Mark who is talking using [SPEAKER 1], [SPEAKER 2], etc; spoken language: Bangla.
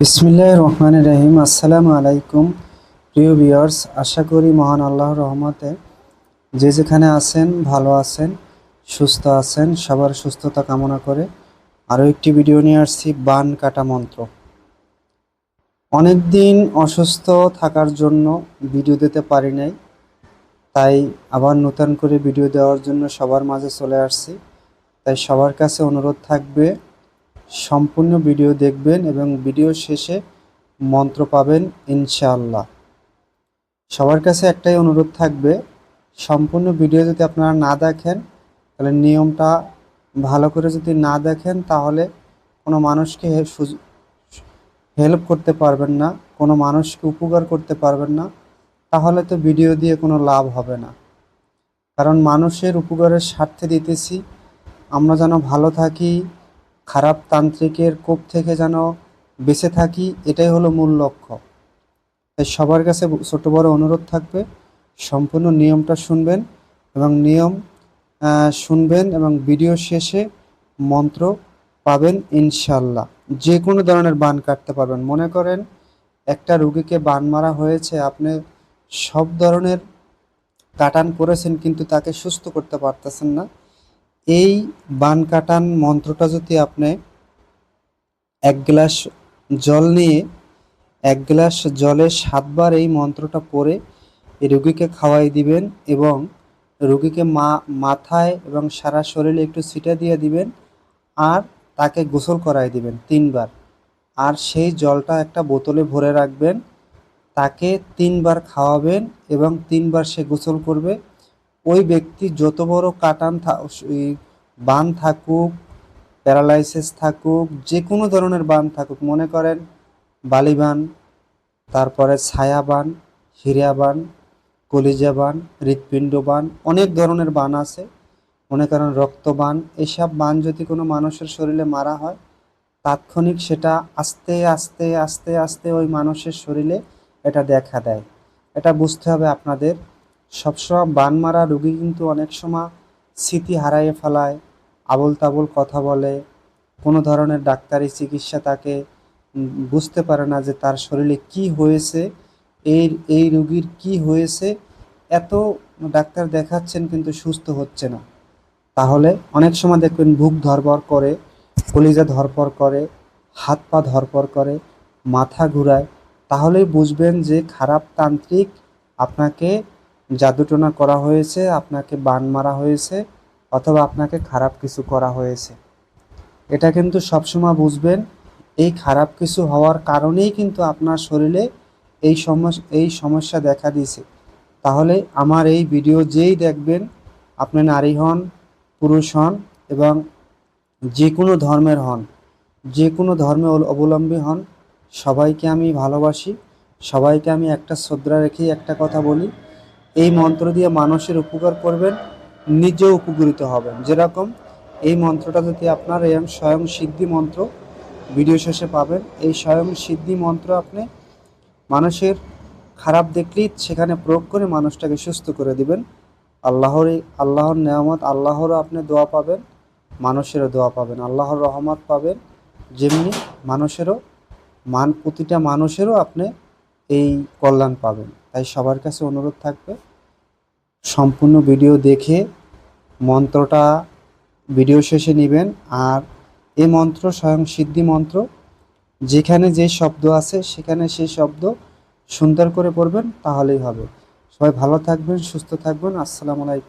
[SPEAKER 1] বিসমিল্লাহ রহমান রহিম। আসসালামু আলাইকুম। প্রিয় ভিউয়ার্স, আশা করি মহান আল্লাহর রহমতে যে যেখানে আছেন, ভালো আছেন, সুস্থ আছেন, সবার সুস্থতা কামনা করে আরও একটি ভিডিও নিয়ে আসছি, বান কাটা মন্ত্র। অনেক দিন অসুস্থ থাকার জন্য ভিডিও দিতে পারি নাই, তাই আবার নতুন করে ভিডিও দেওয়ার জন্য সবার মাঝে চলে আসছি। তাই সবার কাছে অনুরোধ থাকবে সম্পূর্ণ ভিডিও দেখবেন এবং ভিডিও শেষে মন্ত্র পাবেন, ইনশাআল্লাহ। সবার কাছে একটাই অনুরোধ থাকবে, সম্পূর্ণ ভিডিও যদি আপনারা না দেখেন, তাহলে নিয়মটা ভালো করে যদি না দেখেন, তাহলে কোনো মানুষকে হেল্প করতে পারবেন না, কোনো মানুষকে উপকার করতে পারবেন না, তাহলে তো ভিডিও দিয়ে কোনো লাভ হবে না। কারণ মানুষের উপকারের স্বার্থে দিতেছি, আমরা যেন ভালো থাকি খারাপ তান্ত্রিকের কোপ থেকে যেন বেঁচে থাকি, এটাই হলো মূল লক্ষ্য। তাই সবার কাছে ছোট বড় অনুরোধ থাকবে, সম্পূর্ণ নিয়মটা শুনবেন এবং নিয়ম শুনবেন এবং ভিডিও শেষে মন্ত্র পাবেন ইনশাল্লাহ যে কোনো ধরনের বান কাটতে পারবেন। মনে করেন একটা রুগীকে বান মারা হয়েছে, আপনি সব ধরনের কাটান করেছেন কিন্তু তাকে সুস্থ করতে পারতেছেন না। এই বান কাটান মন্ত্রটা যদি আপনি এক গ্লাস জল নিয়ে, এক গ্লাস জলে সাতবার এই মন্ত্রটা পরে রুগীকে খাওয়াই দিবেন এবং রুগীকে মা, মাথায় এবং সারা শরীরে একটু ছিটা দিয়ে দিবেন আর তাকে গোসল করাই দিবেন তিনবার। আর সেই জলটা একটা বোতলে ভরে রাখবেন, তাকে তিনবার খাওয়াবেন এবং তিনবার সে গোসল করবে। ওই ব্যক্তি যত বড় কাটান বান থাকুক, প্যারালাইসিস থাকুক, যে কোনো ধরনের বান থাকুক, মনে করেন বালিবান তারপরে ছায়া বান, হিরিয়া বান, কলিজা বান, হৃৎপিণ্ড বান, অনেক ধরনের বান আছে। মনে করেন রক্তবান এসব বান যদি কোনো মানুষের শরীরে মারা হয়, তাৎক্ষণিক সেটা আস্তে আস্তে আস্তে আস্তে ওই মানুষের শরীরে এটা দেখা দেয়। এটা বুঝতে হবে আপনাদের। সবসময় বান মারা রুগী কিন্তু অনেক সময় স্মৃতি হারাইয়ে ফেলায় আবল তাবল কথা বলে, কোনো ধরনের ডাক্তারি চিকিৎসা তাকে বুঝতে পারে না যে তার শরীরে কি হয়েছে, এই এই রুগীর কি হয়েছে। এত ডাক্তার দেখাচ্ছেন কিন্তু সুস্থ হচ্ছে না। তাহলে অনেক সময় দেখবেন বুক ধরপর করে, কলিজা ধরপর করে, হাত পা ধরপর করে, মাথা ঘুরায়। তাহলেই বুঝবেন যে খারাপ তান্ত্রিক আপনাকে জাদুটোনা করা হয়েছে, আপনাকে বান মারা হয়েছে, অথবা আপনাকে খারাপ কিছু করা হয়েছে। এটা কিন্তু সবসময় বুঝবেন, এই খারাপ কিছু হওয়ার কারণেই কিন্তু আপনার শরীরে এই সমস্যা এই সমস্যা দেখা দিয়েছে। তাহলে আমার এই ভিডিও যেই দেখবেন, আপনি নারী হন, পুরুষ হন, এবং যে কোনো ধর্মের হন যে কোনো ধর্মে অবলম্বী হন, সবাইকে আমি ভালোবাসি, সবাইকে আমি একটা শ্রদ্ধা রেখেই একটা কথা বলি এই মন্ত্র দিয়ে মানুষের উপকার করবেন, নিজেও উপকৃত হবেন। যেরকম এই মন্ত্রটা যদি আপনার এই স্বয়ং সিদ্ধি মন্ত্র ভিডিও শেষে পাবেন, এই স্বয়ং সিদ্ধি মন্ত্র আপনি মানুষের খারাপ দেখলেই সেখানে প্রয়োগ করে মানুষটাকে সুস্থ করে দিবেন। আল্লাহর আল্লাহর নেয়ামত, আল্লাহরও আপনি দোয়া পাবেন, মানুষেরও দোয়া পাবেন। আল্লাহর রহমত পাবেন, যেমনি মানুষেরও, মান, প্রতিটা মানুষেরও আপনি এই কল্যাণ পাবেন। তাই সবার কাছে অনুরোধ থাকবে, সম্পূর্ণ ভিডিও দেখে মন্ত্রটা ভিডিও শেষে নেবেন আর এই মন্ত্র স্বয়ং সিদ্ধি মন্ত্র, যেখানে যে শব্দ আছে সেখানে সেই শব্দ সুন্দর করে পড়বেন, তাহলেই হবে। সবাই ভালো থাকবেন, সুস্থ থাকবেন। আসসালামু আলাইকুম।